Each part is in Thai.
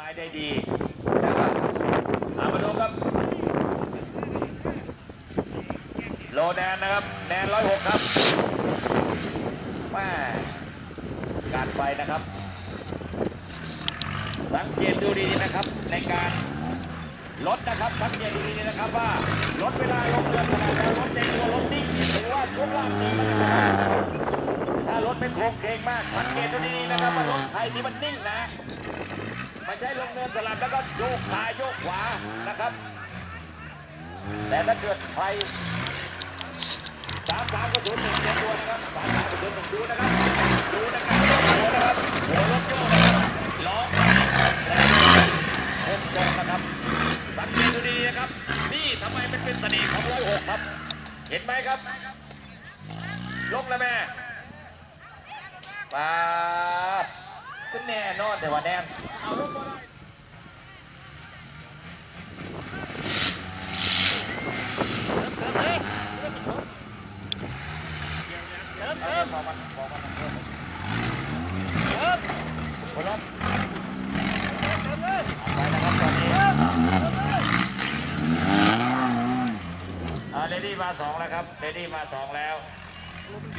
ไม้ได้ดีนะครับเอามาดูครับ โลแนนนะครับ แนนร้อยหกครับแม่การไฟนะครับ สังเกตดูดีๆนะครับในการลดนะครับสังเกตดูดีๆนะครับว่าลดเวลาลงเรือขนาดแล้วลดในตัวรถนิ่งหรือว่าช่วงล่างนิ่งนะครับถ้ารถเป็นโครงเคงมากสังเกตดูดีนะครับว่ารถไทยที่มันนิ่งนะ มันใช้ลงเนินสลับแล้วก็โยกซ้ายโยกขวานะครับ แต่ถ้าเกิดไฟสามสามกระสุนหนึ่งเจ็ดตัวนะครับสามสามกระสุนหนึ่งดูนะครับดูนะครับหัวนะครับหัวรถโยกนะครับล้อหกศอกนะครับสังเกตดูดีๆนะครับ นี่ทำไมมันเป็นเสน่ห์ของร้อยหกครับ เห็นไหมครับลงแล้วแม่ปา ขึ้นแน่นอนแต่ว่าแน่นเลงมาเลยบอกมันบอกมันคนละไปนะครับตอนนี้อ่าเรดี้มาสองแล้วครับเรดี้มาสองแล้ว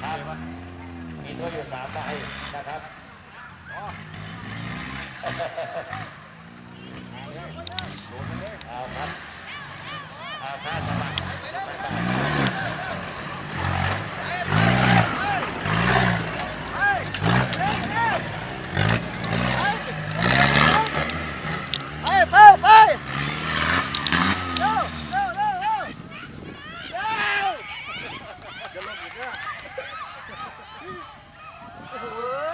ครับมีตัวอยู่สามใบนะครับ เอาครับเอาค่าสมัคร ไปไปไปเร็วเร็วเร็วเร็วเร็วจะลงอีกแล้วโอ้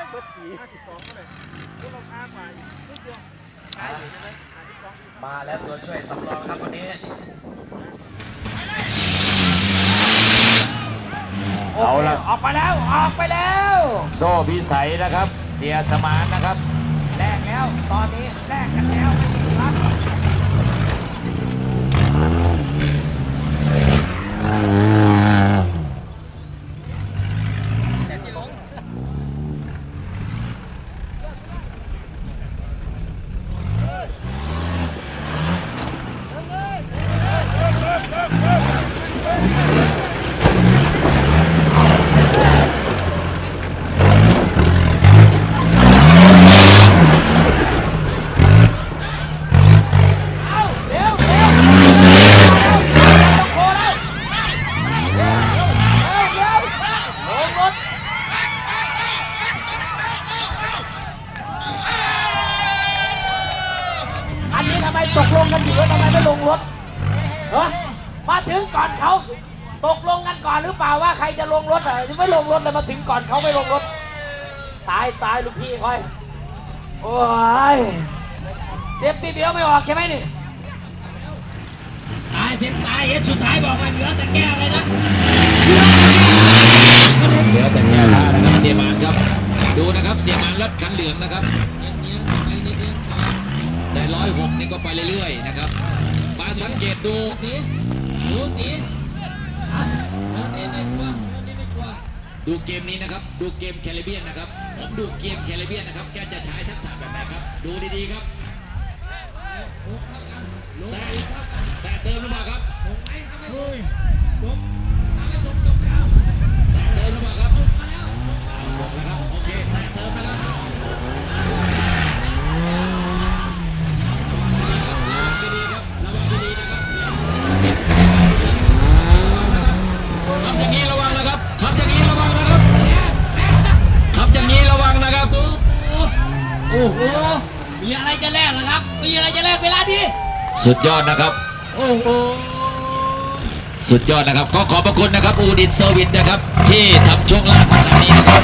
ยเบิดปีห้าสิบสองเท่าไหร่ก็ลงอ้างไปนิดเดียวหายอยู่ใช่ไหมหายที่สอง มาแล้วตัวช่วยสำรองครับวันนี้เอาละออกไปแล้วออกไปแล้ว โซ่พิสัยนะครับ เสียสมานนะครับแลกแล้วตอนนี้แลกกันแล้วไม่มีรัก เอาเร็วเร็วเร็วต้องโคแล้วเร็วเร็วเร็วลงรถอันนี้ทำไม ตกลงกันอยู่ว่าทำไมไม่ลงรถเหรอมาถึงก่อนเขาตกลงกันก่อนหรือเปล่าว่าใครจะลงรถอะไม่ลงรถเลยมาถึงก่อนเขาไม่ลงรถ ตายตายลูกพี่คอยโอ้ยเซฟตี้เบลไม่ออกใช่ไหมนี่ตายเพียงตายเอ็ดสุดท้ายบอกว่าเหลือแต่แก้วเลยนะ กนี่ก็ไปเรื่อยๆนะครับ มาสังเกตดูสีดูสีอะเริ่มนี่ไม่กลัวเริ่มนี่ไม่กลัวดูเกมนี้นะครับ ดูเกมแคริเบียนนะครับ ผมดูเกมแคริเบียนนะครับ แกจะใช้ทักษะแบบไหนครับ ดูดีๆครับลุกเท่ากันลุกแต่เท่ากันแต่ โอ้โหมีอะไรจะแลกเหรอครับ มีอะไรจะแลกเวลาดีสุดยอดนะครับ โอ้โหสุดยอดนะครับขอขอบพระคุณนะครับอูดิตเซอร์วิสนะครับ ที่ทำช่วงล่างของคันนี้นะครับ